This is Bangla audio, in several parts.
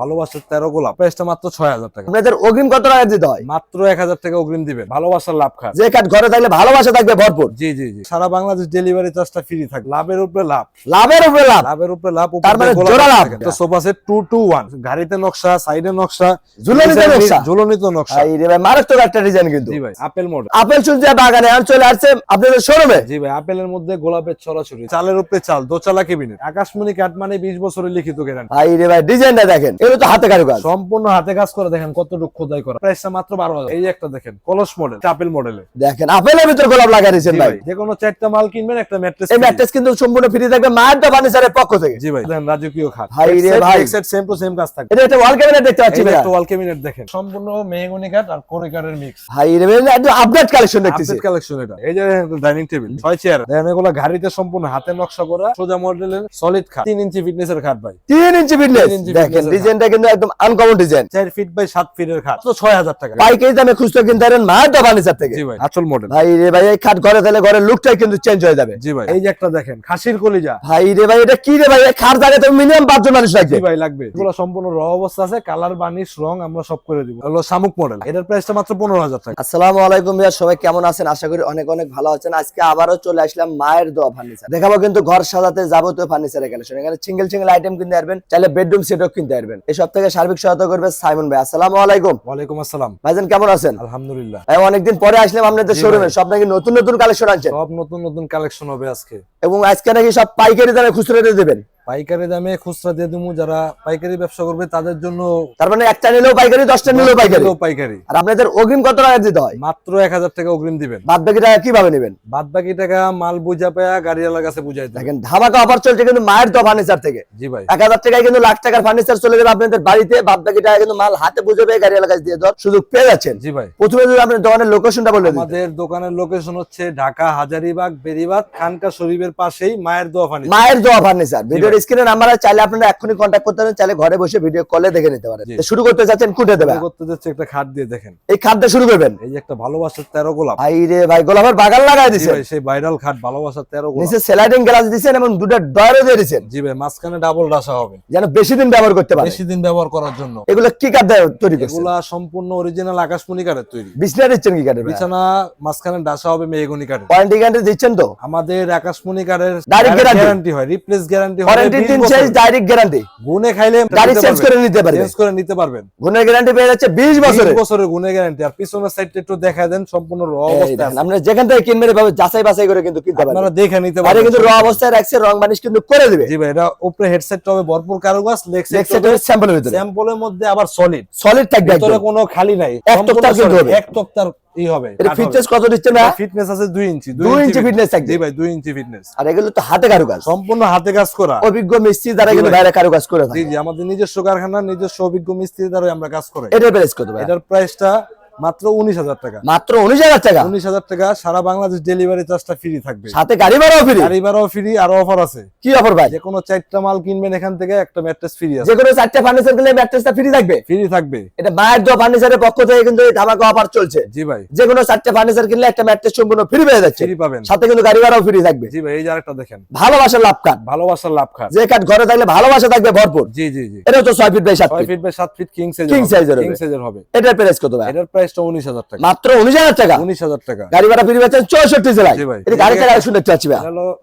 ভালোবাসার তেরো গোলাপ। প্রাইসটা মাত্র ছয় হাজার টাকা। আপনাদের অগ্রিম কত টাকা দিতে হয়? মাত্র এক হাজার টাকা অগ্রিম দিবেন। ভালোবাসার লাভ যে কাঠ ঘরে থাকলে ভালোবাসা থাকবে ভরপুর। জি জি জি। সারা বাংলাদেশ ডেলিভারি চার্জটা ফ্রি থাকে লাভের উপরে লাভ। লাভের উপরে লাভ। লাভের উপরে লাভ তার মানে জোড়া লাভ। Sofa set two two one গাড়িতে নকশা সাইডে নকশা ঝুলনিত নকশা। ঝুলনিত নকশা। ভাই রে ভাই মারাত্মক একটা ডিজাইন কিন্তু। জি ভাই আপেল মডেল আপেল শুনছে বাগানে আর চলে আসছে আপনাদের শোরুমে জি ভাই আপেলের মধ্যে গোলাপের ছড়াছড়ি। চালের উপরে চাল দোচালা কেবিনেট আকাশমণি কাঠ মানে বিশ বছরের লিখিত গ্যারান্টি ভাই রে ভাই ডিজাইনটা দেখেন। এগুলো তো হাতে কারুকাজ। সম্পূর্ণ হাতে কাজ করে দেখেন কতটুকু খোদাই করা। প্রাইসটা মাত্র বারো হাজার। এই একটা দেখেন কলস মডেল আপেল মডেলের দেখেন আপেলের ভিতর গোলাপ লাগাই দিয়েছেন ভাই। যে কোনো চারটা মাল কিনবেন একটা ম্যাট্রেস এই ম্যাট্রেস কিন্তু সম্পূর্ণ ফ্রি থাকবে মায়ের ফার্নিচারের পক্ষ থেকে। জি ভাই দেখেন রাজকীয় খাট। ভাই রে ভাই। সেট সেম টু সেম কাজ থাকবে। এটা একটা ওয়াল ক্যাবিনেট দেখতে পাচ্ছি ভাইয়া। একটা ওয়াল ক্যাবিনেট দেখেন। সম্পূর্ণ মেহগনি কাঠ আর কোরিকারের মিক্স ভাই রে ভাই আপডেট কালেকশন দেখতেছি। আপডেট কালেকশন এটা। এই যে ডাইনিং টেবিল ছয় চেয়ার দেখেন এগুলো গাড়িতে সম্পূর্ণ হাতে নকশা করা সোজা মডেলের সলিড খাট। তিন ইঞ্চি ফিটনেসের খাট ভাই। তিন ইঞ্চি ফিটনেস দেখেন ডিজাইনটা কিন্তু একদম আনকমন ডিজাইন চার ফিট বাই সাত ফিটের খাট। তো ছয় হাজার টাকা। পাইকারি দামে খুচরো কিনতে পারেন ফার্নিচার থেকে। জি ভাই আচল মডেল ভাই রে ভাই এই খাট ঘরে থাকলে ঘরের লুকটাই কিন্তু চেঞ্জ হয়ে যাবে। জি ভাই। এই যে একটা দেখেন খাসির কলিজা। ভাই রে ভাই এটা কি রে ভাই? এই খাট জায়গাতে মিনিমাম পাঁচজন মানুষ লাগবে জি ভাই লাগবে। এগুলো সম্পূর্ণ র অবস্থা আছে কালার বানিশ রং আমরা সব করে দিব। এগুলো শামুক মডেল এটার প্রাইসটা মাত্র পনেরো হাজার টাকা। আসসালামু আলাইকুম ভাইয়া সবাই কেমন আছেন? আশা করি অনেক অনেক ভালো আছেন। আজকে আবারও চলে আসলাম মায়ের দোয়া ফার্নিচার দেখাবো কিন্তু ঘর সাজাতে যাবতীয় ফার্নিচারের কালেকশন এখানে সিঙ্গেল সিঙ্গেল আইটেম কিনতে পারবেন চাইলে বেডরুম সেটও কিনতে পারবেন। এই সব থেকে সার্বিক সহায়তা করবে সাইমন ভাই। আসসালামু আলাইকুম। ওয়ালাইকুম আসসালাম। ভাইজান কেমন আছেন? আলহামদুলিল্লাহ। ভাই অনেকদিন পরে আসলাম আপনাদের তো শোরুমে সব নাকি নতুন নতুন কালেকশন আনছেন? সব নতুন নতুন কালেকশন হবে আজকে। এবং আজকে নাকি সব পাইকারি দামে খুচরা দিয়ে দেবেন। পাইকারি দামে খুচরা দিয়ে দিমু যারা পাইকারি ব্যবসা করবে তাদের জন্য তার মানে একটা নিলেও পাইকারি দশটা নিলেও পাইকারি। পাইকারি। আর আপনাদের অগ্রিম কত টাকা দিতে হয়? মাত্র এক হাজার টাকা অগ্রিম দিবেন। বাদ বাকি টাকা কীভাবে নেবেন? বাদ বাকি টাকা মাল বুঝা পায়া গাড়িওয়ালার কাছে বুঝাই দেখেন ধামাকা অফার চলছে কিন্তু মায়ের দোয়া ফার্নিচার থেকে। জি ভাই। এক হাজার টাকায় কিন্তু লাখ টাকার ফার্নিচার চলে যাবে আপনাদের বাড়িতে বাদ বাকি টাকা কিন্তু মাল হাতে বুঝে পেয়ে গাড়ি এলাকায় দিয়ে দেওয়ার সুযোগ পেয়ে যাচ্ছেন। জি ভাই। প্রথমে যদি আপনার দোকানের লোকেশনটা বলে আমাদের দোকানের লোকেশন হচ্ছে ঢাকা হাজারিবাগ বেরিবাগ খানকা শরীফের পাশেই মায়ের দোয়া ফানি মায়ের দোয়া ফার্নিচার ভিডিওর স্ক্রিনে নাম্বার আছে চাইলে আপনারা এক্ষুনি কন্ট্যাক্ট করতে পারেন চাইলে ঘরে বসে ভিডিও কলে দেখে নিতে পারেন। শুরু করতে যাচ্ছেন কুটে দেবে করতে যাচ্ছে একটা খাট দিয়ে দেখেন। এই খাদ্য শুরু করবেন। এই যে একটা ভালোবাসার তেরো গোলাপ। ভাই রে ভাই গোলাপের বাগান লাগাই জি দিছেন। সেই ভাইরাল খাট ভালোবাসার তেরো গোলাপ। নিচে স্লাইডিং গ্লাস দিছেন এবং দুটো ডয়ারও দিয়ে দিছেন। জি ভাই মাঝখানে ডাবল রাসা হবে। যেন বেশি দিন ব্যবহার করতে পারে। বেশি দিন ব্যবহার করার জন্য। এগুলো কি কাঠ তৈরি করছেন? এগুলা সম্পূর্ণ অরিজিনাল আকাশমণি কাঠের তৈরি। বিছনা দিচ্ছেন কি কাঠের বিছানা মাঝখানে ডাসা হবে মেহগনি কাঠের। ওয়ারেন্টি গ্যারান্টি দিচ্ছেন তো? আমাদের আকাশমণি কাঠের guarantee? গ্যারান্টি হয় রিপ্লেস গ্যারান্টি হয়। ওয়ারেন্টি তিন শেষ ডাইরেক্ট গ্যারান্টি গুনে খাইলে গাড়ি চেঞ্জ করে নিতে পারবে চেঞ্জ করে নিতে পারবেন। গুণের গ্যারান্টি পেয়ে যাচ্ছে বিশ বছরে। বিশ বছরের গুনে গ্যারান্টি আর পিছনের সাইডটা একটু দেখা দেন সম্পূর্ণ র অবস্থা আপনারা যেখান থেকে কিনবেন এভাবে যাচাই বাছাই করে কিন্তু কিনতে আপনারা দেখে নিতে পারবেন। কিন্তু র অবস্থায় রাখছে রং বানিশ কিন্তু করে দিবে। জি ভাই এটা উপরে হেডসেটটা হবে ভরপুর কারুকাজ লেগ নেক্সট সেট সেটের স্যাম্পলের ভিতরে। স্যাম্পলের মধ্যে আবার সলিড সলিড থাকবে ভিতরে কোনো খালি নাই। এক তক্তার কিন্তু হবে। এক তক্তার ই হবে এটা ফিটনেস কত দিচ্ছে না ফিটনেস আছে 2 ইঞ্চি দুই ইঞ্চি ফিটনেস থাকবে। জি ভাই 2 ইঞ্চি ফিটনেস আর এগুলো তো হাতে কারুকাজ। সম্পূর্ণ হাতে কাজ করা। অভিজ্ঞ মিস্ত্রি দ্বারা কিন্তু। বাইরে কারুকাজ করে জি জি আমাদের নিজস্ব কারখানা নিজস্ব অভিজ্ঞ মিস্ত্রি দ্বারা আমরা কাজ করে। এটার প্রাইস কত ভাই? এটার প্রাইসটা মাত্র উনিশ হাজার টাকা। মাত্র উনিশ হাজার টাকা? উনিশ হাজার টাকা সারা বাংলাদেশ ডেলিভারি চার্জটা ফ্রি থাকবে। সাথে গাড়ি ভাড়াও ফ্রি গাড়ি ভাড়াও ফ্রি আরও অফার আছে। কি অফার ভাই? যে কোনো চারটা মাল কিনবেন এখান থেকে একটা ম্যাট্রেস ফ্রি আছে। যে কোনো চারটে ফার্নিচার কিনলে ম্যাট্রেসটা ফ্রি থাকবে? ফ্রি থাকবে। এটা মায়ের দোয়া ফার্নিচারের পক্ষ থেকে কিন্তু এই ধামাকা অফার চলছে। জি ভাই। যে কোনো চারটে ফার্নিচার কিনলে একটা ম্যাট্রেস সম্পূর্ণ ফ্রি পেয়ে যাচ্ছে। ফ্রি পাবেন। সাথে কিন্তু গাড়ি ভাড়াও ফ্রি থাকবে। জি ভাই এই যে আরেকটা দেখেন। ভালোবাসার লাভ কার্ড ভালোবাসার লাভ যে কার্ড ঘরে থাকলে ভালোবাসা থাকবে ভরপুর। জি জি জি। এটা তো ছয় ফিট বাই সাত ছয় ফিট ফিট বাই সাত feet king size King size হবে। কিং সাইজের হবে। এটার প্রাইস কত ভাই? এটার প্রাইসটা উনিশ হাজার টাকা। মাত্র উনিশ হাজার টাকা? উনিশ হাজার টাকা। গাড়ি ভাড়া ফ্রি পাচ্ছেন চৌষট্টি জেলায়। এটা গাড়ি টাকা চাচ্ছি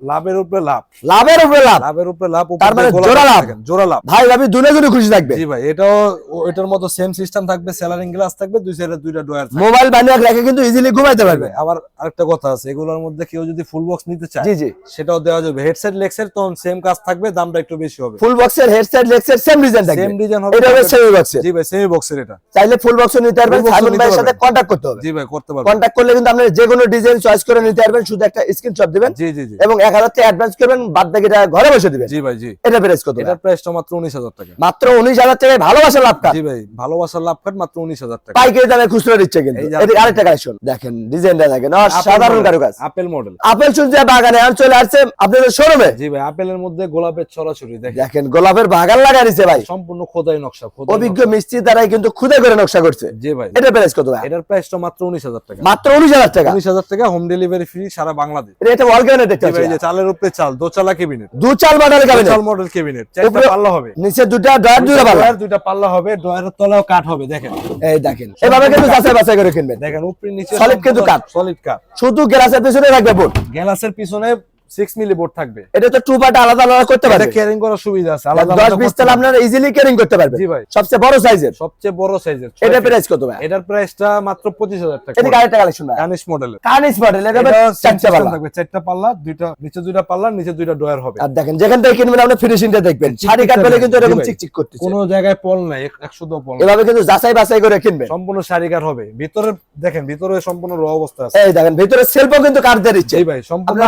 লাভের উপরে লাভ। লাভের উপরে লাভ। লাভের উপরে লাভ তার মানে জোড়া লাভ। জোড়া লাভ। ভাই ভাবি দুনে দুনে খুশি থাকবে। জি ভাই এটাও এটার মতো সেম সিস্টেম থাকবে গ্লাস থাকবে দুই সাইডে দুইটা ডয়ার মোবাইল বানিয়ে রেখে কিন্তু ইজিলি ঘুমাইতে পারবে। আবার আরেকটা কথা আছে এগুলোর মধ্যে কেউ যদি ফুল বক্স নিতে চায় জি জি। সেটাও দেওয়া যাবে। হেডসেট লেক্সের তখন সেম কাজ থাকবে দামটা একটু বেশি হবে। ফুল বক্সের হেডসেট লেক্সের সেম ডিজাইন থাকবে। সেম ডিজাইন হবে। এটা হবে সেমি বক্সের জি ভাই সেমি বক্সের এটা। চাইলে ফুল বক্স নিতে পারবেন Full box ও সাইমন নিতে ভাইয়ের সাথে পারবেন। কন্ট্যাক্ট করতে হবে। জি ভাই করতে পারবেন। কন্ট্যাক্ট করলে কিন্তু আপনি যে কোনো ডিজাইন চয়েস করে নিতে পারবেন শুধু একটা স্ক্রিনশট দিবেন জি জি জি। এবং এক হাজার টাকা অ্যাডভান্স করবেন বাদ বাকিটা ঘরে বসে দিবেন। জি ভাই জি। এটা প্রাইস কত ভাই? এটার প্রাইসটা মাত্র উনিশ হাজার টাকা। মাত্র উনিশ হাজার টাকায় ভালোবাসা লাভ কার্ড জি ভাই ভালোবাসার লাভ কার্ড মাত্র উনিশ হাজার টাকা। পাইকারি দামে খুচরো দিচ্ছে কিন্তু। এই আরেকটা কালেকশন দেখেন ডিজাইনটা দেখেন সাধারণ কারুকাজ। আপেল মডেল আপেল শুনছে বাগানে আর চলে আসছে আপনাদের শোরুমে জি ভাই আপেলের মধ্যে গোলাপের ছড়াছড়ি দেখেন। গোলাপের বাগান লাগা দিছে ভাই। সম্পূর্ণ খোদাই নকশা অভিজ্ঞ মিস্ত্রি দ্বারাই কিন্তু খুদে করে নকশা করছে। জি ভাই। এটা প্রাইস কত এটার প্রাইসটা মাত্র উনিশ হাজার টাকা। মাত্র উনিশ হাজার টাকা? উনিশ হাজার টাকা হোম ডেলিভারি ফ্রি সারা বাংলাদেশ। এটা ওয়াল ক্যাবিনেট দেখতে এই চালের উপরে চাল দোচালা চাল মডেল ক্যাবিনেট চাল মডেল কেবিনেট চারটা পাল্লা হবে। নিচে দুটা ডয়ার দুটা পাল্লা। ড্রয়ার দুইটা পাল্লা হবে ড্রয়ারের তলাও কাঠ হবে দেখেন। এই দেখেন এভাবে কিন্তু যাচাই বাছাই করে কিনবেন। দেখেন উপরে নিচে Solid কিন্তু কাঠ। সলিড কাঠ। শুধু গ্লাসের পিছনে রাখবে বোর্ড। গ্লাসের পিছনে সিক্স মিলি বোর্ড থাকবে। এটা তো টু পার্ট আলাদা আলাদা করতে এটা ক্যারিং করার সুবিধা আছে আলাদা দশ আলাদা বিশ করতে তাল পারবেন। আপনারা ইজিলি ক্যারিং করতে পারবেন। জি ভাই। সবচেয়ে বড় সাইজের সবচেয়ে বড় সাইজের এটা প্রাইস কত ভাই? এটার প্রাইসটা মাত্র পঁচিশ হাজার টাকা। এটা আরেকটা কালেকশন ভাই। কানিশ মডেলের কানিস মডেল এটা এটা চারটা পাল্লা। থাকবে চারটা পাল্লা দুইটা নিচে দুইটা পাল্লা নিচে দুইটা ডয়ার হবে। আর দেখেন যেখান থেকে কিনবেন আপনি ফিনিশিংটা দেখবেন। শাড়ি কাট পেলে কিন্তু এরকম চিকচিক করতেছে। কোনো জায়গায় পল নাই পল এভাবে কিন্তু যাচাই বাছাই করে কিনবেন। সম্পূর্ণ শাড়ি কাঠ হবে। ভিতরে দেখেন ভিতরে সম্পূর্ণ র অবস্থা আছে। এই দেখেন ভিতরে সেলফও কিন্তু কাট দিয়ে দিচ্ছে জি ভাই সম্পূর্ণ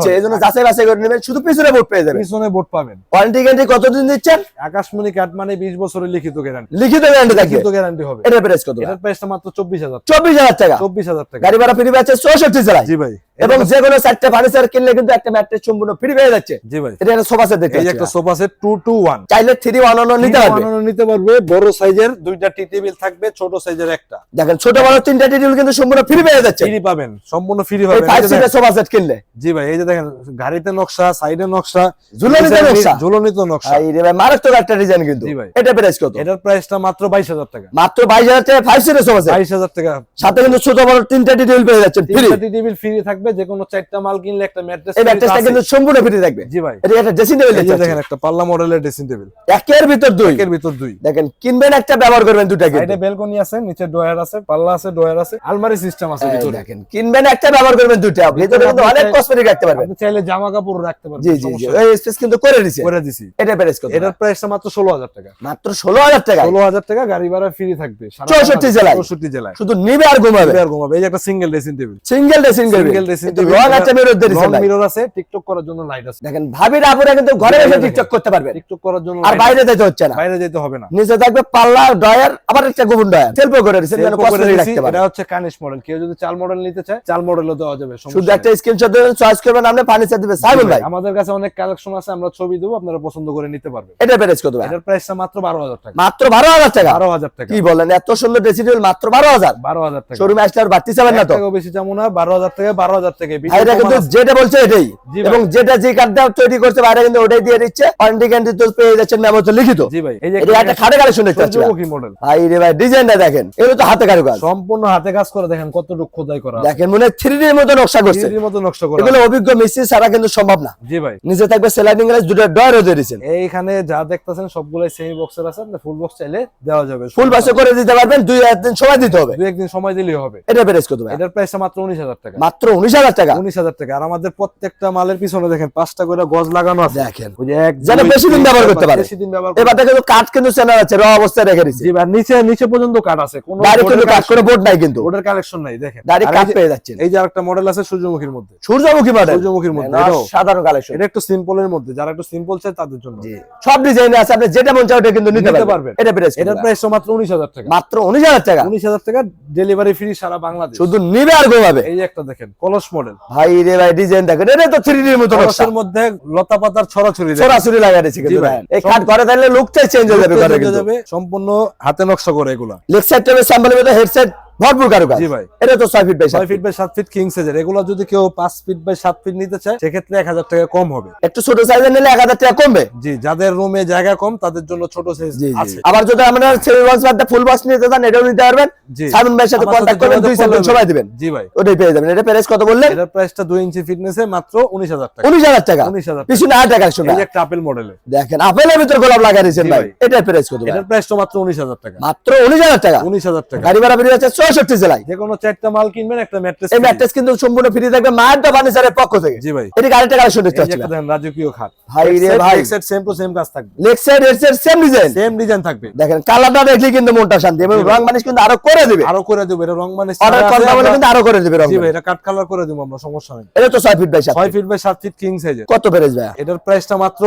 দিচ্ছে। এই জন্য যাচাই বাছাই করে নেবেন শুধু পিছনে বোর্ড পেয়ে যাবেন। পিছনে বোর্ড পাবেন। ওয়ারেন্টি গ্যারান্টি কতদিন দিচ্ছেন? আকাশমণি কাঠ মানে বিশ বছরের লিখিত গ্যারান্টি লিখিত গ্যারান্টি থাকে। লিখিত গ্যারান্টি হবে। এটার প্রাইস কত এটার প্রাইসটা মাত্র চব্বিশ হাজার চব্বিশ হাজার টাকা। চব্বিশ হাজার টাকা। গাড়ি ভাড়া ফ্রি পাচ্ছে চৌষট্টি জেলায়। জি ভাই। এবং যে কোনো চারটে ফার্নিচার কিনলে কিন্তু একটা ম্যাট্রেস সম্পূর্ণ ফ্রি পেয়ে যাচ্ছে। জি ভাই। এটা একটা সোফা সেট দেখতে এই একটা sofa set two two one চাইলে থ্রি ওয়ান নিতে পারবে। নিতে পারবে বড় সাইজের দুইটা টি টেবিল থাকবে ছোট সাইজের একটা। দেখেন ছোট বড় তিনটা টিটিল কিন্তু সম্পূর্ণ ফ্রি পেয়ে যাচ্ছে। ফ্রি পাবেন সম্পূর্ণ ফ্রি এই পাবেন ফাইভ এই যে সিটের সোফা সেট কিনলে। জি ভাই এই যে দেখেন গাড়িতে নকশা সাইডে নকশা ঝুলনিতে নকশা। ঝুলনিতে নকশা। ভাই রে ভাই মারাত্মক একটা ডিজাইন কিন্তু। এটা প্রাইস কত? এটার প্রাইসটা মাত্র বাইশ হাজার টাকা। মাত্র বাইশ হাজার টাকা ফাইভ সিটের সোফা সেট বাইশ হাজার টাকা। সাথে কিন্তু ছোট বড় তিনটা টিটিল পেয়ে যাচ্ছেন ফ্রি তিনটা টি টেবিল ফ্রি থাকবে যে কোনো চারটা মাল কিনলে একটা ম্যাট্রেস এই ম্যাট্রেসটা কিন্তু সম্পূর্ণ ফ্রি থাকবে। জি ভাই। এটা একটা ড্রেসিং টেবিল দেখেন একটা পাল্লা মডেলের ড্রেসিং টেবিল একের ভিতর দুই। একের ভিতর দুই। দেখেন কিনবেন একটা ব্যবহার করবেন দুটা কিন্তু। বেলকনি আছে নিচে ডয়ার আছে পাল্লা আছে ডয়ার আছে আলমারি সিস্টেম আছে ভিতরে। দেখেন কিনবেন একটা ব্যবহার করবেন দুটা ভিতরে কিন্তু অনেক কসমেটিক রাখতে পারবেন। আপনি চাইলে জামা কাপড় রাখতে পারবেন জি জি। এই স্পেস কিন্তু করে করে এটা প্রাইস কত? এটার প্রাইসটা মাত্র ষোলো হাজার টাকা। মাত্র ষোলো হাজার টাকা। ষোলো হাজার টাকা গাড়ি ভাড়া ফ্রি থাকবে। সারা 64 জেলায়। 64 জেলায়। শুধু নিবে আর ঘুমাবে। আর ঘুমাবে। এই একটা single dressing table single dressing করবে সিঙ্গেল রং একটা মেরুদ দিয়ে দিছেন মিরর আছে টিকটক করার জন্য লাইট আছে। দেখেন ভাবির আপুরা কিন্তু ঘরে বসে টিকটক করতে পারবেন। টিকটক করার জন্য আর বাইরে যেতে হচ্ছে না। বাইরে যেতে হবে না। নিচে থাকবে পাল্লা ডয়ার আবার একটা গোবন ডয়ার সেলফ করে দিচ্ছেন যেন Self করে কসমেটিক দিছি, রাখতে পারে এটা হচ্ছে কানিশ মডেল কেউ যদি চাল মডেল নিতে চায় চাল মডেলও দেওয়া যাবে শুধু একটা স্ক্রিনশট দেবেন চয়েস করবেন আপনি ফার্নিচার দিবে সাইমন ভাই আমাদের কাছে অনেক কালেকশন আছে আমরা ছবি দেবো আপনারা পছন্দ করে নিতে পারবেন। এটা প্রাইস কত ভাই? এটার প্রাইসটা মাত্র বারো হাজার টাকা। মাত্র বারো হাজার টাকা? বারো হাজার টাকা। কি বলেন এত সুন্দর ড্রেসিং টেবিল মাত্র বারো হাজার? বারো হাজার টাকা। শোরুমে আসলে আর বাড়তি চাবেন না তো? বেশি যাব না বারো হাজার টাকা বারো হাজার টাকা ভাইরা কিন্তু যেটা বলছে এটাই। এবং যেটা যে কার্ডটা তৈরি করছে বাইরে কিন্তু ওটাই দিয়ে দিচ্ছে। ওয়ারেন্টি গ্যারান্টি তো পেয়ে যাচ্ছেন মেমো তো লিখিত। জি ভাই এই যে একটা খাটে কালেকশন দেখতে পাচ্ছি মডেল ভাই রে ভাই ডিজাইনটা দেখেন। এগুলো তো হাতে কারুকাজ। সম্পূর্ণ হাতে কাজ করে দেখেন কতটুকু খোদাই করা দেখেন মনে থ্রি ডির মতো নকশা করছে। থ্রিডির মতো নকশা করা এগুলো অভিজ্ঞ মিস্ত্রি ছাড়া কিন্তু সম্ভব না। জি ভাই। নিচে থাকবে স্লাইডিং গ্লাস দুটো ডয়ার দিয়ে দিয়েছেন এইখানে যা দেখতেছেন সবগুলাই সেমি বক্সের আছে ফুল বক্স চাইলে দেওয়া যাবে। ফুল বাসে করে দিতে পারবেন দুই একদিন সময় দিতে হবে। দু একদিন সময় দিলেই হবে। এটা প্রাইস কত ভাই? এটার প্রাইসটা মাত্র উনিশ হাজার টাকা। মাত্র উনিশ হাজার টাকা। উনিশ হাজার টাকা। আর আমাদের প্রত্যেকটা মালের পিছনে দেখেন পাঁচটা করে গজ লাগানো আছে। দেখেন। ওই যে এক যেন দুই, বেশি দিন ব্যবহার করতে পারে। বেশি দিন ব্যবহার করতে এবারটা কাঠ কিন্তু চেনা যাচ্ছে র অবস্থায় রেখে দিচ্ছে জি নিচে নিচে পর্যন্ত কাট আছে। কোনো কিন্তু কাঠ করে বোর্ড নাই কিন্তু। ওটার কালেকশন নাই দেখেন। গাড়ি কাঠ পেয়ে যাচ্ছেন। এই যে আরেকটা মডেল আছে সূর্যমুখীর মধ্যে। সূর্যমুখী মডেল সূর্যমুখীর মধ্যে সাধারণ কালেকশন এটা একটু সিম্পলের মধ্যে যারা একটু সিম্পল চায় তাদের জন্য। সব ডিজাইন আছে আপনি যেটা মন চায় ওটা কিন্তু নিতে পারবেন। এটা প্রাইস এটার প্রাইস মাত্র উনিশ হাজার টাকা। মাত্র উনিশ হাজার টাকা। উনিশ হাজার টাকা ডেলিভারি ফ্রি সারা বাংলাদেশ। শুধু নিবে আর ঘুমাবে। এই একটা দেখেন কলস মডেল ভাই রে ভাই ডিজাইন দেখেন এটা তো থ্রি ডির মতো নকশা। মধ্যে লতা পাতার ছড়াছড়ি ছড়াছড়ি লাগা দিয়েছে কিন্তু ভাই। এই কাঠ ঘরে থাকলে লুকটাই চেঞ্জ হয়ে যাবে ঘরে কিন্তু। সম্পূর্ণ হাতে নকশা করে এগুলা। লেগ সাইড টেবিল স্যাম্পলের মধ্যে হেডসেট ভরপুর কারুকাজ। জি ভাই। এটা তো ছয় ফিট বাই ছয় ফিট বাই সাত ফিট কিং সাইজের এগুলো যদি কেউ পাঁচ ফিট বাই সাত ফিট নিতে চায় সেক্ষেত্রে এক হাজার টাকা কম হবে। একটু ছোট সাইজের নিলে এক হাজার টাকা কমবে? জি যাদের রুমে জায়গা কম তাদের জন্য ছোট সাইজ আছে। আবার যদি আমরা সেমি বক্স বাদ ফুল বক্স নিতে চান এটাও নিতে পারবেন। জি। ভাইয়ের সাথে আমার করবেন দুই সেকেন্ড করলে দিবেন। জি ভাই। ওটাই পেয়ে যাবেন। এটা প্রাইস কত বললেন? এটার প্রাইসটা দুই ইঞ্চি ফিটনেসে মাত্র উনিশ হাজার টাকা। উনিশ হাজার টাকা। উনিশ হাজার টাকা। পিছনে আট টাকা শুনে এই একটা আপেল মডেলে দেখেন আপেলের ভিতর গোলাপ দিয়েছেন ভাই। এটার প্রাইস কত? এটার প্রাইসটা মাত্র উনিশ হাজার টাকা। মাত্র উনিশ হাজার টাকা। উনিশ হাজার টাকা। গাড়ি ভাড়া বেরিয়ে চৌষট্টি জেলায়। যে কোনো চারটা মাল কিনবেন একটা ম্যাট্রেস এই ম্যাট্রেস কিন্তু সম্পূর্ণ ফ্রি থাকবে। মায়ের ফার্নিচারের পক্ষ থেকে জি ভাই। এটি আরেকটা কালেকশন দেখতে এই পাচ্ছি রাজকীয় খাট। ভাই রে ভাই। সেম টু সেম কাজ থাকবে। Leg side head side same design same design থাকবে। দেখেন কালারটা দেখলে কিন্তু মনটা শান্তি এবং রং মানিস কিন্তু আরও করে দিবে। আরও করে দেবো এটা রং অর্ডার করতে বলে কিন্তু আরও করে দিবে রং জি ভাই এটা কাট কালার করে দেবো আমরা সমস্যা নেই। এটা তো ছয় ফিট বাই সাত ছয় ফিট বাই সাত ফিট কিং সাইজের কত প্রাইস ভাই এটার প্রাইসটা মাত্র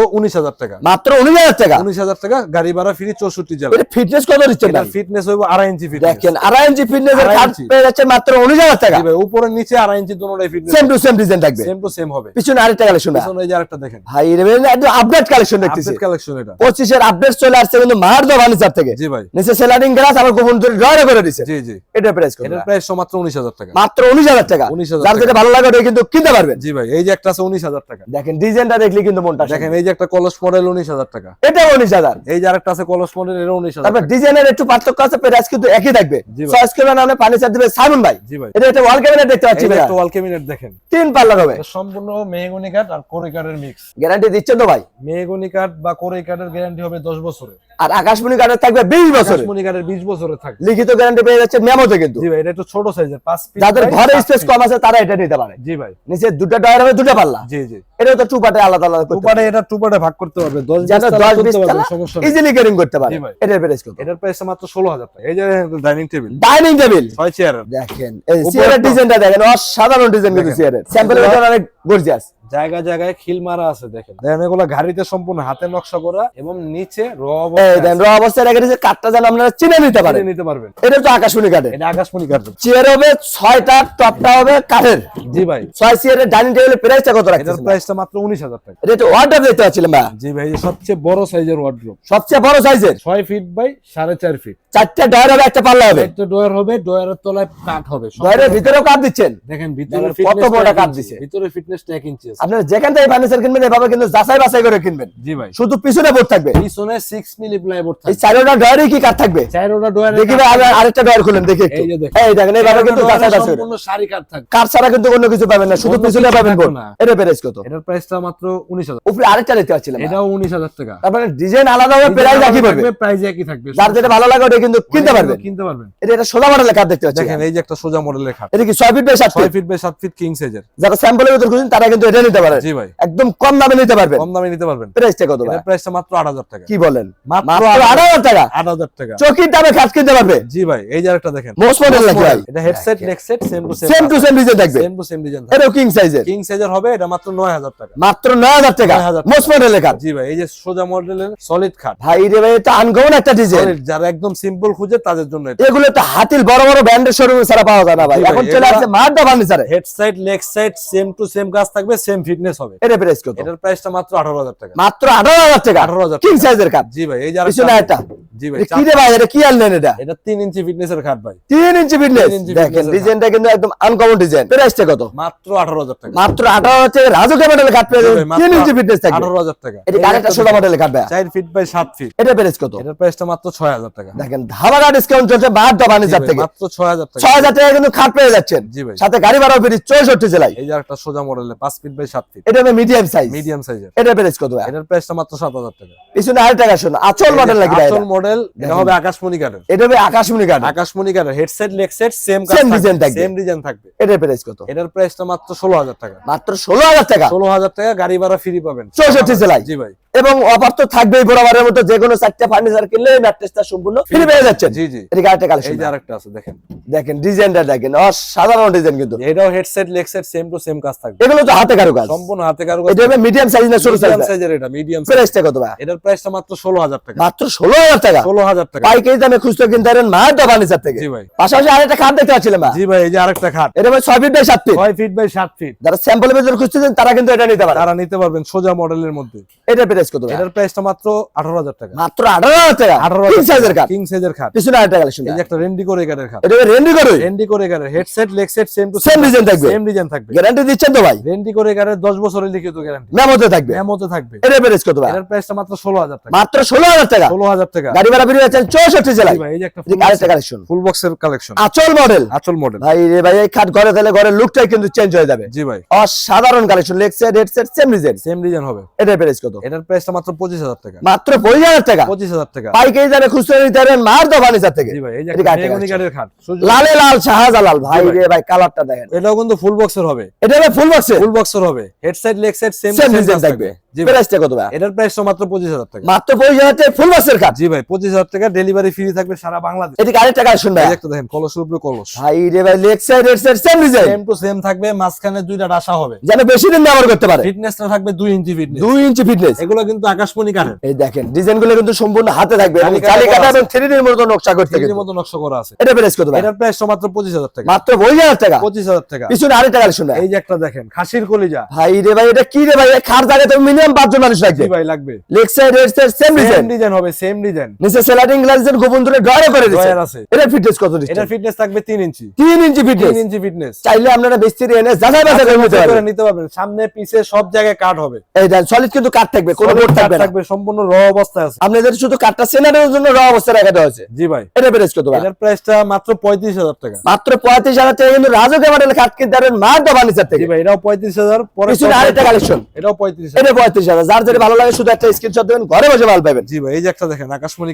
টাকা। মাত্র উনিশ হাজার টাকা? উনিশ হাজার টাকা গাড়ি ভাড়া ফ্রি চৌষট্টি জেলা। এটা ফিটনেস কত দিচ্ছেন এটার ফিটনেস হইব আড়াই ইঞ্চি ফিট দেখেন আড়াই ইঞ্চি ফিটনেস আড়াই খাট পেয়ে যাচ্ছে মাত্র উনিশ হাজার টাকা। ভাই উপরে নিচে আড়াই ইঞ্চি দুটোটাই fitness same to same design থাকবে। সেম টু সেম হবে। পিছনে আরেকটা কালেকশন পিছনে এই যে আরেকটা দেখেন। ভাই রে আপডেট কালেকশন দেখতেছি। আপডেট কালেকশন এটা। পঁচিশের আপডেট চলে আসছে কিন্তু মার দো ফার্নিচার থেকে। জি ভাই। নিচে সেলারিং গ্লাস গোপন করে দিছে। জি জি। এটা প্রাইস কত? এটার প্রাইস মাত্র উনিশ হাজার টাকা। মাত্র উনিশ হাজার টাকা। 19,000 যার যেটা ভালো লাগে ওটা কিন্তু কিনতে পারবেন। জি ভাই এই যে একটা আছে উনিশ হাজার টাকা। দেখেন ডিজাইনটা দেখলে কিন্তু মনটা দেখেন এই যে একটা কলস মডেল উনিশ হাজার টাকা। এটা উনিশ হাজার। এই যে আরেকটা আছে কলস মডেল এর উনিশ হাজার তারপর ডিজাইনের একটু পার্থক্য আছে প্রাইস কিন্তু একই থাকবে। জি ভাই। চয়েস করবেন আপনি ফার্নিচার দিবে সাইমন ভাই। জি ভাই। এটা একটা ওয়াল ক্যাবিনেট দেখতে পাচ্ছি ভাইয়া। ওয়াল ক্যাবিনেট দেখেন। তিন পাল্লা হবে। সম্পূর্ণ মেহগনি কাঠ আর কোরে কাঠের মিক্স গ্যারান্টি দিচ্ছেন তো ভাই? মেহগনি কাঠ বা কোরে কাঠের গ্যারান্টি হবে দশ বছরের আর আকাশমণি কার্ডের থাকবে বিশ বছর? কাশ্মীরি কাঠের বিশ বছরের থাকবে। লিখিত গ্যারান্টি পেয়ে যাচ্ছে মেমোতে কিন্তু। জি ভাই এটা একটু ছোট সাইজের পাঁচ ফিট যাদের ঘরে স্পেস কম আছে তারা এটা নিতে পারে। জি ভাই। নিচে দুটো ডয়ার হবে দুটো পাল্লা। জি জি। এটা তো টু পার্টে আলাদা আলাদা করতে টুপারে এটা টুপারে ভাগ করতে পারবে দশ যেন বিশ তালা দশ বিশ সমস্যা ইজিলি ক্যারিং করতে পারে। এটার প্রাইস কত? এটার প্রাইস মাত্র ষোলো হাজার টাকা। এই যে ডাইনিং টেবিল ডাইনিং টেবিল ছয় চেয়ার দেখেন এই চেয়ারের ডিজাইনটা দেখেন অসাধারণ ডিজাইন কিন্তু। চেয়ারের স্যাম্পল অনেক গর্জিয়াস জায়গায় জায়গায় খিল মারা আছে দেখেন। দেখেন এগুলো গাড়িতে সম্পূর্ণ হাতে নকশা করা এবং নিচে র র অবস্থায় রেখে কাঠটা যেন আপনারা চিনে নিতে পারেন। নিতে পারবেন। এটা তো আকাশমণি এটা আকাশমণি কাঠ চেয়ার হবে ছয়টা টপটা হবে কাঠের। জি ভাই। ছয় চেয়ারের ডাইনিং টেবিলের প্রাইসটা কত এটার প্রাইসটা মাত্র উনিশ হাজার টাকা। এটা তো অর্ডার দেখতে পাচ্ছিলাম ভাই? জি ভাই সবচেয়ে বড় সাইজের ওয়ার্ড্রোব সবচেয়ে বড় সাইজের ছয় ফিট বাই সাড়ে চার ফিট চারটা ডয়ার হবে একটা পাল্লা হবে? একটা ডয়ার হবে ডয়ারের তলায় কাঠ হবে। ডয়ারের ভিতরেও কাঠ দিচ্ছেন? দেখেন ভিতরে কত বড় কাঠ দিছে। ভিতরে ফিটনেস এক ইঞ্চি আছে। আপনারা যেখান থেকে ফার্নিচার কিনবেন এভাবে কিন্তু যাচাই বাছাই করে কিনবেন। জি ভাই। শুধু পিছনে বোর্ড থাকবে। পিছনে সিক্স মিলি প্লাইবোর্ড এই থাকবে। এই চারোটা ডয়ারই কি কাঠ থাকবে? চারোটা ডয়ার দেখি ভাই আবার আরেকটা ডয়ার খুলেন দেখি একটু। এই যে দেখেন। এই এইভাবে কিন্তু যাচাই বাছাই করে। সম্পূর্ণ সারি কাঠ থাকবে। কাঠ ছাড়া কিন্তু কোনো কিছু পাবেন না শুধু পিছনে পাবেন বোর্ড। এটা প্রাইস কত? এটার প্রাইসটা মাত্র উনিশ হাজার। উপরে আরেকটা দেখতে পাচ্ছিলাম। এটাও উনিশ হাজার টাকা। তারপরে ডিজাইন আলাদা হবে প্রাইস একই পাবে প্রাইস একই থাকবে। যার যেটা ভালো লাগে ওটা কিন্তু কিনতে পারবেন কিনতে পারবেন। এটা এটা সোজা মডেলের কাঠ দেখতে পাচ্ছেন দেখেন এই যে একটা সোজা মডেলের খাট এটা কি ছয় ফিট বাই সাত ছয় ফিট ফিট বাই সাত ফিট কিং সাইজের যারা স্যাম্পলের ভিতর খুঁজছেন তারা কিন্তু এটা নিতে পারে। জি ভাই। একদম কম দামে নিতে পারবেন। কম দামে নিতে পারবেন। প্রাইসটা কত ভাই? প্রাইসটা মাত্র আট হাজার টাকা। কি বলেন? মাত্র মাত্র আট আট হাজার টাকা? আট হাজার টাকা। চকির দামে কাজ কিনতে পারবে? জি ভাই এই যে একটা দেখেন। মোস্ট মডেল নাকি ভাই? এটা headset neckset same to same same to same design থাকবে সেম টু সেম ডিজাইন এটাও কিং সাইজের কিং সাইজের হবে এটা মাত্র নয় হাজার টাকা। মাত্র নয় হাজার টাকা। 9,000 মোস্ট মডেলের কাঠ জি ভাই এই যে সোজা মডেলের সলিড খাট। ভাই রে ভাই এটা আনকমন একটা ডিজাইন যারা একদম সিম্পল খুঁজে তাদের জন্য এটা। এগুলো তো হাতিল বড় বড় ব্র্যান্ডের শোরুমে ছাড়া পাওয়া যায় না ভাই। এখন চলে আসছে মার্দা ফার্নিচারে head side leg side same to same কাজ থাকবে সেম ফিটনেস হবে। এটা প্রাইস কত? এটার প্রাইসটা মাত্র আঠারো হাজার টাকা। মাত্র আঠারো হাজার টাকা। 18,000 কিং। সাইজের কাপ জি ভাই এই যে একটা জি ভাই কি রে ভাই? এটা কি আনলেন এটা? এটা তিন ইঞ্চি ফিটনেসের খাট ভাই। তিন ইঞ্চি ফিটনেস দেখেন ডিজাইনটা কিন্তু একদম আনকমন ডিজাইন প্রাইসটা কত? মাত্র আঠারো হাজার টাকা। মাত্র আঠারো হচ্ছে রাজুকে মডেলের কাঠ পেয়ে যাবেন। তিন ইঞ্চি ফিটনেস থাকবে। আঠারো টাকা। এটা আরেকটা সোজা মডেলের কাঠ ভাই চার ফিট বাই সাত ফিট এটা প্রাইস কত? এটার প্রাইসটা মাত্র ছয় হাজার টাকা। দেখেন ধামাকা ডিসকাউন্ট চলছে মার্দা জি ফার্নিচার ভাই, থেকে। মাত্র ছয় হাজার টাকা। ছয় হাজার টাকা কিন্তু খাট পেয়ে যাচ্ছেন। জি ভাই। সাথে গাড়ি ভাড়াও ফ্রি চৌষট্টি জেলায়। এই যে একটা সোজা মডেলের পাঁচ ফিট বাই ফিট এটা মিডিয়াম সাইজ মিডিয়াম সাইজের এটা প্রাইস কত ভাই এটার প্রাইসটা মাত্র সাত হাজার টাকা। পিছনে আরেক টাকা শুনুন আচল মডেল ভাই আসল মডেল এটা হবে আকাশমণি কাঠের এটা হবে আকাশমণি কাঠ আকাশমণি কাঠের headset legset same same design থাকবে। সেম ডিজাইন থাকবে। এটার প্রাইস কত? এটার প্রাইসটা মাত্র ষোলো হাজার টাকা। মাত্র ষোলো হাজার টাকা। ষোলো হাজার টাকা গাড়ি ভাড়া ফ্রি পাবেন। 64 জেলায়। জি ভাই। এবং অফার তো থাকবেই বরাবরের মতো যে কোনো চারটা ফার্নিচার কিনলে ম্যাট্রেসটা সম্পূর্ণ ফ্রি পেয়ে যাচ্ছেন। জি জি। এদিকে আরেকটা এই যে আরেকটা আছে দেখেন। দেখেন ডিজাইনটা দেখেন অসাধারণ ডিজাইন কিন্তু। এটাও headset legset same to same কাজ থাকবে। এগুলো তো হাতে কারও কাজ সম্পূর্ণ হাতে কারও এটা মিডিয়াম সাইজ না ছোট সাইজ মিডিয়াম সাইজের এটা মিডিয়াম প্রাইসটা কত ভাই? এটার প্রাইসটা মাত্র ষোলো হাজার টাকা। মাত্র ষোলো হাজার টাকা? ষোলো হাজার টাকা। পাইকারি দামে খুচরো কিনতে পারেন মায়ের ফার্নিচার থেকে। জি ভাই। পাশাপাশি আরেকটা খাট দেখতে পাচ্ছিলাম ভাই। জি ভাই এই যে আরেকটা খাট। এটা ভাই ছয় ফিট বাই সাত ফিট ছয় ফিট বাই সাত ফিট যারা স্যাম্পলের ভিতরে খুঁজতেছেন তারা কিন্তু এটা নিতে পারে তারা নিতে পারবেন সোজা মডেলের মধ্যে। এটা প্রাইস কত এটার প্রাইসটা মাত্র আঠারো হাজার টাকা। মাত্র আঠারো হাজার টাকা? আঠারো কিং সাইজের কাঠ কিং সাইজের খাট। পিছনে আরেকটা কালেকশন এই যে একটা রেন্ডি করে খাট। এটা রেন্ডি করে রেন্ডি করে headset legset same to same design থাকবে। সেম ডিজাইন থাকবে। গ্যারান্টি দিচ্ছেন তো ভাই? রেন্ডি করে বছরের লিখিত গ্যারান্টি মেমোতে থাকবে। এমতে থাকবে। প্রাইস কত ভাই? এটার প্রাইসটা মাত্র ষোলো হাজার টাকা। মাত্র ষোলো হাজার টাকা। ষোলো হাজার টাকা। গাড়ি ভাড়া বেরিয়ে জেলায়। ভাই এই যে একটা আরেকটা কালেকশন ফুল বক্সের কালেকশন আচল মডেল আচল মডেল ভাই রে ভাই এই খাট ঘরে তাহলে ঘরের লুকটাই কিন্তু চেঞ্জ হয়ে যাবে। জি ভাই। অসাধারণ collection leg set head set same design same design হবে। এটার প্রাইস কত? এটার প্রাইসটা মাত্র পঁচিশ হাজার টাকা। মাত্র পঁচিশ হাজার টাকা? পঁচিশ হাজার টাকা। পাইকারি দামে খুচরো নিতে পারবেন মার দো ফার্নিচার থেকে। লালে লাল শাহজালাল ভাই ভাই। রে ভাই কালারটা দেখেন। এটাও কিন্তু ফুল বক্সের হবে। এটা ফুল বক্সের ফুল বক্সের হবে। Head side leg side same design থাকবে। প্রাইসটা কত ভাই? এটার প্রাইসটা মাত্র পঁচিশ হাজার টাকা। মাত্র টাকা ফুল বক্সের কাজ। জি ভাই পঁচিশ হাজার টাকা ডেলিভারি ফ্রি থাকবে সারা বাংলাদেশ। এদিকে আরেকটা একটা দেখেন কলসের উপরে কলস। ভাই রে ভাই leg side head set same design same to same থাকবে মাঝখানে দুইটা ডাসা হবে। যেন বেশি দিন ব্যবহার করতে পারে। ফিটনেসটা থাকবে দুই ইঞ্চি ফিটনেস দুই ইঞ্চি ফিটনেস এগুলো কিন্তু আকাশমণি কাঠের। এই দেখেন ডিজাইন কিন্তু সম্পূর্ণ হাতে থাকবে এবং জালি কাটা জালি কাটা করা এবং থ্রি ডির মতো নকশা করতে থ্রিডির কিন্তু। মতো নকশা করা আছে। এটা প্রাইস কত ভাই? এটার প্রাইসটা মাত্র পঁচিশ হাজার টাকা। মাত্র পঁচিশ হাজার টাকা। পঁচিশ হাজার টাকা। পিছনে আরেকটা কালেকশন ভাই এই যে একটা দেখেন খাসির কলিজা। ভাই রে ভাই এটা কি রে ভাই? খার জায়গা তুমি মিনিমাম পাঁচজন মানুষ লাগবে। ভাই লাগবে। Leg side head side same design same design হবে সেম ডিজাইন নিচে স্লাইডিং গ্লাস দেন গোপন ধরে ড্রয়ার করে দিচ্ছে। ড্রয়ার আছে। এটার ফিটনেস কত দিচ্ছে? এটার ফিটনেস থাকবে 3 ইঞ্চি। 3 ইঞ্চি 3 ইঞ্চি ফিটনেস চাইলে আপনারা মিস্ত্রি এনে যাচাই বাছাই করে নিতে পারবেন। নিতে পারবেন। সামনে পিছে সব জায়গায় কাট হবে। এই দেন সলিড কিন্তু কাট থাকবে কোনো বোর্ড থাকবে থাকবে সম্পূর্ণ র অবস্থায় আছে। আপনাদের শুধু কাটটা সেনারের জন্য র অবস্থা রাখা দেওয়া হয়েছে। জি ভাই। এটা প্রাইস কত ভাই? এটার প্রাইসটা মাত্র 35000 টাকা। মাত্র পঁয়ত্রিশ হাজার টাকা কিন্তু রাজকে মডেল কাট কিনতে পারবেন মার দো ফার্নিচার জি ভাই এটাও 35000 পরে পিছনে আরেকটা কালেকশন এটাও 35000 এটা পঁয়ত্রিশ হাজার। যার যেটা ভালো লাগে শুধু একটা স্ক্রিনশট দেবেন ঘরে বসে ভালো পাবেন। জি ভাই এই যে একটা দেখেন আকাশমণি।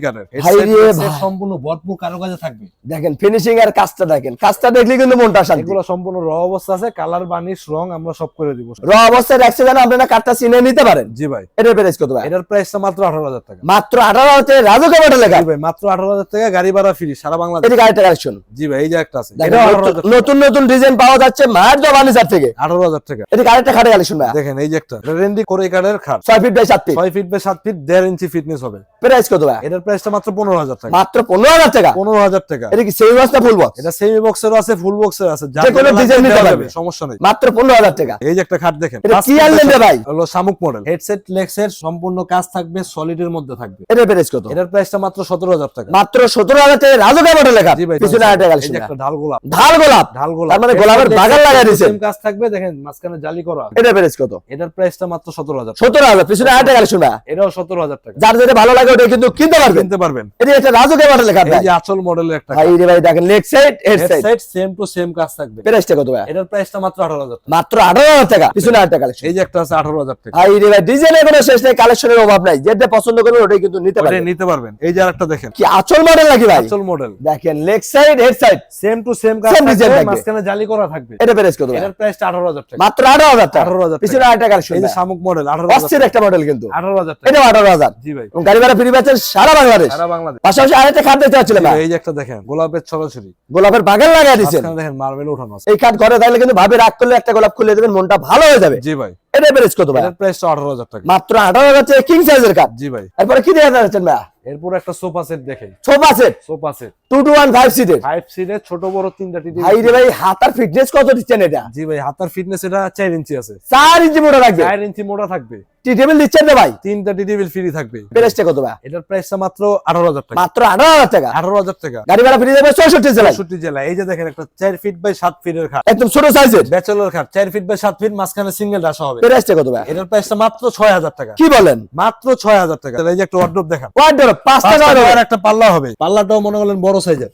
সম্পূর্ণ ভরপুর কারুকাজে থাকবে। দেখেন ফিনিশিং আর কাজটা দেখেন। কাজটা দেখলে কিন্তু মনটা শান্তি। এগুলো সম্পূর্ণ র অবস্থা আছে কালার বানিশ রং আমরা সব করে দিব। র অবস্থায় রাখছে যেন আপনারা কাঠটা চিনে নিতে পারেন। জি ভাই। এটার প্রাইস কত ভাই? এটার প্রাইসটা মাত্র 18000 টাকা। মাত্র আঠারো হাজার রাজকে মডেল লেখা ভাই মাত্র 18000 টাকা গাড়ি ভাড়া ফ্রি সারা বাংলাদেশ। এদিকে আরেকটা কালেকশন জি ভাই এই যে একটা আছে। নতুন- নতুন ডিজাইন পাওয়া যাচ্ছে দো ফার্নিচার থেকে। 18000 টাকা। এদিকে আরেকটা খাটে কালেকশন ভাই। দেখেন এই যে একটা। রেন্ডি করে কাঠের খাট। ছয় ফিট বাই সাত ফিট 6 ফিট বাই 7 ফিট 1.5 ইঞ্চি ফিটনেস হবে। প্রাইস কত ভাই এটার প্রাইসটা মাত্র 15000 টাকা। মাত্র পনেরো হাজার টাকা? 15000 টাকা। এটা কি সেই বক্স না ফুল বক্স এটা সেমি বক্সেরও আছে ফুল বক্সের আছে। যে কোনো design নিতে পারবে। সমস্যা নেই। মাত্র পনেরো হাজার টাকা। এই যে একটা খাট দেখেন এটা কি আনলেন ভাই? হলো শামুক মডেল হেডসেট লেক্সের সম্পূর্ণ কাজ থাকবে সলিডের মধ্যে থাকবে। এটার প্রাইস কত? এটার প্রাইসটা মাত্র 17000 টাকা। মাত্র সতেরো হাজার টাকা। রাজকে মডেল লেখা জি ভাই পিছনে আরেকটা এই একটা ঢাল গোলাপ। ঢাল গোলাপ? ঢাল গোলাপ। তার মানে গোলাপের বাগান লাগাই দিয়েছেন। কাজ থাকবে দেখেন মাঝখানে জালি করা এটার প্রাইস কত? এটার প্রাইসটা মাত্র 17000 সতেরো হাজার পিছনে আরেকটা কালেকশন ভাই এটাও 17000 টাকা। যার যেটা ভালো লাগে ওটা কিন্তু কিনতে পারবেন। কিনতে পারবেন। এটা একটা রাজকে মডেল লেখা এই যে আচল মডেলের একটা ভাই রে ভাই দেখেন leg side head side same to same কাজ থাকবে। প্রাইসটা কত ভাই? এটার প্রাইসটা মাত্র 18000 টাকা। মাত্র আঠারো হাজার টাকা পিছনে আরেকটা কালেকশন এই যে একটা আছে 18000 টাকা। ভাই রে ভাই ডিজাইনের কোনো শেষ নেই কালেকশনের অভাব নাই। যেটা পছন্দ করবেন ওটাই কিন্তু নিতে পারবেন। নিতে পারবেন। এই যে আরেকটা দেখেন। কি আচল মডেল নাকি ভাই? আচল মডেল দেখেন leg side head side same to same কাজ থাকবে। মাঝখানে জালি করা থাকবে। এটা প্রাইস কত ভাই? এটার প্রাইসটা 18000 টাকা। মাত্র আঠারো হাজার টাকা। 18,000 টাকা। পিছনে আরেকটা কালেকশন এই যে শামুক মডেল 18000 অস্থির একটা মডেল কিন্তু। 18000 টাকা। এটা আঠারো হাজার। জি ভাই। গাড়ি ভাড়া ফ্রি পাচ্ছেন সারা বাংলাদেশ। সারা বাংলাদেশ। পাশাপাশি আরেকটা খাট দেখতে পাচ্ছিলাম এই যে একটা দেখেন গোলাপের ছড়াছড়ি। গোলাপের বাগান লাগাই দিচ্ছেন দেখেন মার্বেল ওঠানো এই খাট ঘরে থাকলে কিন্তু ভাবে রাগ করলে একটা গোলাপ খুলে দেবেন মনটা ভালো হয়ে যাবে। জি ভাই। এটা প্রাইস কত ভাই প্রাইস 18000 টাকা। মাত্র আঠারো হাজার টাকা কিং সাইজের কাঠ জি ভাই। এরপরে কি দেখা যাচ্ছেন ভাই এরপর একটা সোফা সেট দেখে sofa set sofa set two two one five সিটের ফাইভ সিটের ছোট বড় তিনটা টিভি। ভাই রে ভাই হাতার ফিটনেস কত দিচ্ছেন এটা? জি ভাই হাতার ফিটনেস এটা 4 ইঞ্চি আছে। চার ইঞ্চি মোটা রাখবে 4 ইঞ্চি মোটা থাকবে। টি টেবিল দিচ্ছেন না ভাই? তিনটা টি টেবিল ফ্রি থাকবে। প্রাইসটা কত ভাই? এটার প্রাইসটা মাত্র 18000 টাকা। মাত্র আঠারো হাজার টাকা? 18000 টাকা। গাড়ি ভাড়া ফ্রি দেবে চৌষট্টি জেলায়? 64 জেলা এই যে দেখেন একটা 4 ফিট বাই 7 ফিটের খাট। একদম ছোট সাইজের ব্যাচেলর খাট। 4 ফিট বাই 7 ফিট মাঝখানে সিঙ্গেল রাখা হবে। প্রাইসটা কত ভাই? এটার প্রাইসটা মাত্র 6000 টাকা। কি বলেন? মাত্র 6000 টাকা। এই যে একটা ওয়ার্ডরোব দেখান। ওয়ার্ডরোব পাঁচ টাকা আর একটা পাল্লা হবে। পাল্লাটাও মনে করেন বড় সাইজের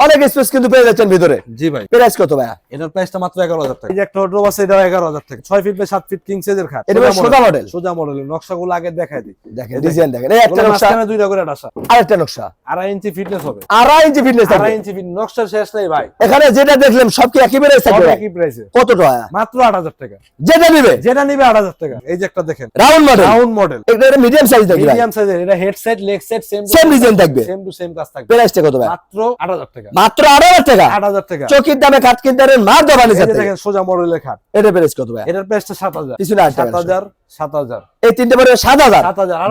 অনেক স্পেস কিন্তু পেয়ে যাচ্ছেন ভিতরে। জি ভাই। প্রাইস কত ভাই এটার প্রাইসটা মাত্র 11000 টাকা। এই যে একটা ওয়ার্ডরোব আছে এটাও 11000 টাকা। 6 ফিট বাই 7 ফিট কিং সাইজের খাট। এটা সোজা মডেল সোজা মডেল নকশাগুলো আগে দেখাই দিই। দেখেন ডিজাইন দেখেন। এই একটা নকশা মাঝখানে দুইটা করে ডাসা আরেকটা নকশা। আড়াই ইঞ্চি ফিটনেস হবে। আড়াই ইঞ্চি ফিটনেস আড়াই ইঞ্চি ফিট নকশার শেষ নেই ভাই। এখানে যেটা দেখলাম সব কি একই প্রাইস থাকবে? একই প্রাইসে কত টাকা? মাত্র 8000 টাকা। যেটা নিবে? যেটা নিবে 8000 টাকা। এই যে একটা দেখেন। রাউন্ড মডেল রাউন্ড মডেল এটা মিডিয়াম সাইজ থাকবে মিডিয়াম সাইজের এটা head headset leg set same same design থাকবে। সেম টু সেম কাজ থাকবে। প্রাইসটা কত ভাই মাত্র 8000 টাকা। মাত্র আট হাজার টাকা? 8000 টাকা। চকির দামে খাট কিনতে মার দোকানে দেখেন সোজা মডেলের খাট। এটা প্রাইস কত ভাই এটার প্রাইসটা 7000 পিছনে আরেকটা কালেকশন। 7000 7000 এই তিনটে পরে সাত হাজার।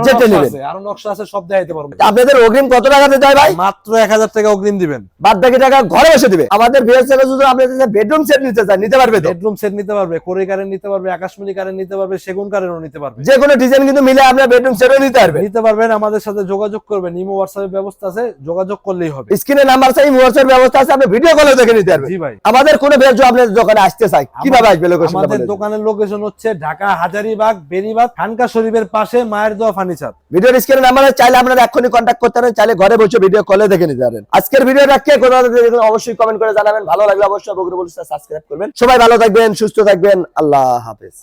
যেটা নেবেন। আরও নকশা আছে সব দেখাইতে পারব। আপনাদের অগ্রিম কত টাকাতে যায় ভাই? মাত্র 1000 টাকা অগ্রিম দিবেন। বাদ বাকি টাকা ঘরে বসে দিবে। আমাদের বিয়ের যদি আপনাদের বেডরুম সেট নিতে চান নিতে পারবে বেডরুম সেট নিতে পারবে কোরি কারেন্ট নিতে পারবে আকাশমণি কারেন্ট নিতে পারবে সেগুন কারেন্টও নিতে পারবে। যে কোনো ডিজাইন কিন্তু মিলে আপনার বেডরুম সেটও নিতে পারবে। নিতে পারবেন আমাদের সাথে যোগাযোগ করবেন ইমো হোয়াটসঅ্যাপ ব্যবস্থা আছে যোগাযোগ করলেই হবে। স্ক্রিনে নাম্বার মোবাইলের ব্যবস্থা আছে আপনি ভিডিও কলে দেখে নিতে পারবেন। জি ভাই। আমাদের কোনো বেজ আপনাদের দোকানে আসতে চাই কীভাবে আসবে লোকেশন আমাদের দোকানের লোকেশন হচ্ছে ঢাকা হাজারিবাগ বেরিবাগ খানকা শরীফের পাশে মায়ের দোয়া ফার্নিচার। ভিডিওর স্ক্রিনে নাম্বার চাইলে আপনারা এখনই কন্ট্যাক্ট করতে পারেন, চাইলে ঘরে বসে ভিডিও কলে দেখে নিতে পারেন। আজকের ভিডিওটা কে কোথা থেকে অবশ্যই কমেন্ট করে জানাবেন। ভালো লাগলে অবশ্যই বগুড়া সাবস্ক্রাইব করবেন। সবাই ভালো থাকবেন, সুস্থ থাকবেন, আল্লাহ হাফেজ।